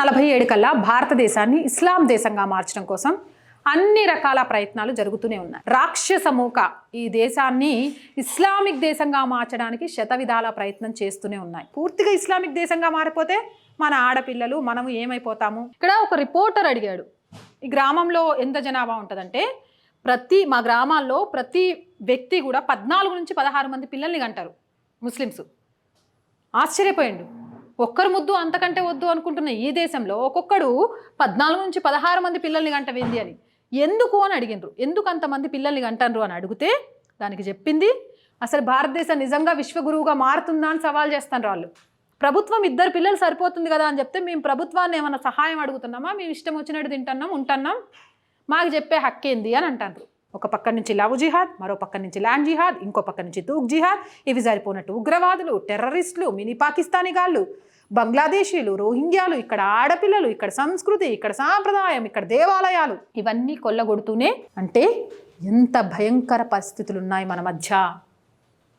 నలభై ఏడు కల్లా భారతదేశాన్ని ఇస్లాం దేశంగా మార్చడం కోసం అన్ని రకాల ప్రయత్నాలు జరుగుతూనే ఉన్నాయి. రాక్షస మూక ఈ దేశాన్ని ఇస్లామిక్ దేశంగా మార్చడానికి శతవిధాల ప్రయత్నం చేస్తూనే ఉన్నాయి. పూర్తిగా ఇస్లామిక్ దేశంగా మారిపోతే మన ఆడపిల్లలు మనము ఏమైపోతాము? ఇక్కడ ఒక రిపోర్టర్ అడిగాడు. ఈ గ్రామంలో ఎంత జనాభా ఉంటుందంటే ప్రతి మా గ్రామాల్లో ప్రతి వ్యక్తి కూడా పద్నాలుగు నుంచి పదహారు మంది పిల్లల్ని కంటారు ముస్లిమ్స్. ఆశ్చర్యపోయిండు. ఒక్కరు ముద్దు అంతకంటే వద్దు అనుకుంటున్న ఈ దేశంలో ఒక్కొక్కడు పద్నాలుగు నుంచి పదహారు మంది పిల్లల్ని గంటవేంది అని. ఎందుకు అని అడిగినరు ఎందుకు అంతమంది పిల్లల్ని గంటనరు అని అడిగితే దానికి చెప్పింది అసలు భారతదేశం నిజంగా విశ్వగురువుగా మారుతుందా అని సవాల్ చేస్తాను వాళ్ళు. ప్రభుత్వం ఇద్దరు పిల్లలు సరిపోతుంది కదా అని చెప్తే మేము ప్రభుత్వాన్ని ఏమైనా సహాయం అడుగుతున్నామా? మేము ఇష్టం వచ్చినట్టు తింటున్నాం ఉంటున్నాం మాకు చెప్పే హక్కేంది అని అంటారు ఒక పక్క నుంచి లవ్ జిహాద్ మరో పక్క నుంచి ల్యాండ్ జిహాద్ ఇంకో పక్క నుంచి తూక్ జిహాద్. ఇవి సరిపోనట్టు ఉగ్రవాదులు టెర్రరిస్టులు మినీ పాకిస్తానీ గాళ్ళు బంగ్లాదేశీలు రోహింగ్యాలు ఇక్కడ ఆడపిల్లలు ఇక్కడ సంస్కృతి ఇక్కడ సాంప్రదాయం ఇక్కడ దేవాలయాలు. ఇవన్నీ కొల్లగొడుతూనే అంటే ఎంత భయంకర పరిస్థితులు ఉన్నాయి మన మధ్య.